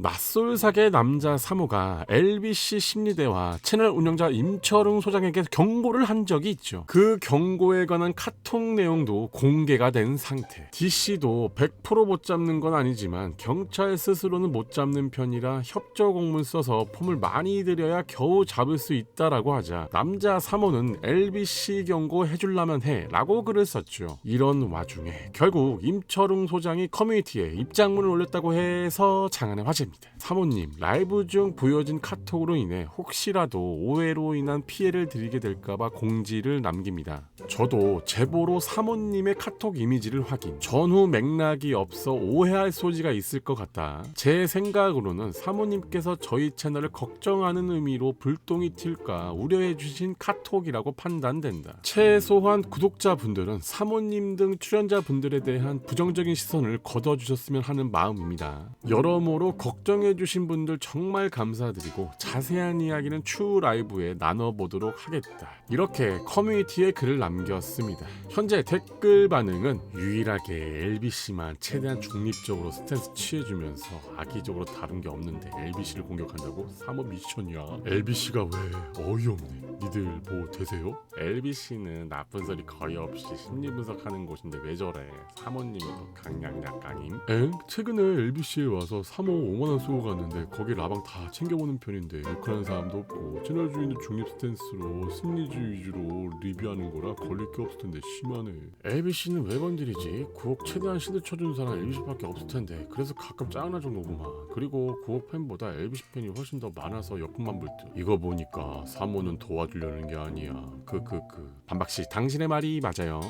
낯솔사계 남자 3호가 LBC 심리대와 채널 운영자 임철웅 소장에게 경고를 한 적이 있죠. 그 경고에 관한 카톡 내용도 공개가 된 상태. DC도 100%못 잡는 건 아니지만 경찰 스스로는 못 잡는 편이라 협조 공문 써서 폼을 많이 들여야 겨우 잡을 수 있다라고 하자 남자 3호는 LBC 경고 해줄라면 해 라고 글을 썼죠. 이런 와중에 결국 임철웅 소장이 커뮤니티에 입장문을 올렸다고 해서 장안의 화제 입니다. 사모님 라이브 중 보여진 카톡으로 인해 혹시라도 오해로 인한 피해를 드리게 될까봐 공지를 남깁니다. 저도 제보로 사모님의 카톡 이미지를 확인. 전후 맥락이 없어 오해할 소지가 있을 것 같다. 제 생각으로는 사모님께서 저희 채널을 걱정하는 의미로 불똥이 튈까 우려해 주신 카톡이라고 판단된다. 최소한 구독자분들은 사모님 등 출연자분들에 대한 부정적인 시선을 걷어주셨으면 하는 마음입니다. 여러모로 걱 정해 주신 분들 정말 감사드리고 자세한 이야기는 추후 라이브에 나눠보도록 하겠다. 이렇게 커뮤니티에 글을 남겼습니다. 현재 댓글 반응은 유일하게 LBC만 최대한 중립적으로 스탠스 취해주면서 악의적으로 다룬 게 없는데 LBC를 공격한다고? 사모 미션이야. LBC가 왜 어이없네. 니들 뭐 되세요? LBC는 나쁜 소리 거의 없이 심리 분석하는 곳인데 왜 저래? 사모님이 더 강약약강임? 엥? 최근에 LBC에 와서 3호 5만원 쓰고 갔는데 거기 라방 다 챙겨보는 편인데 욕하는 사람도 없고 채널 주인도 중립 스탠스로 심리주의 위주로 리뷰하는 거라 걸릴 게 없을 텐데 심하네 LBC는 왜 건드리지? 9억 최대한 시드 쳐준 사람 LBC밖에 없을 텐데 그래서 가끔 짜증날 정도구만 그리고 9억 팬보다 LBC 팬이 훨씬 더 많아서 역분만 불듯 이거 보니까 3호는 도와 주려는 게 아니야. 크크크 반박씨 당신의 말이 맞아요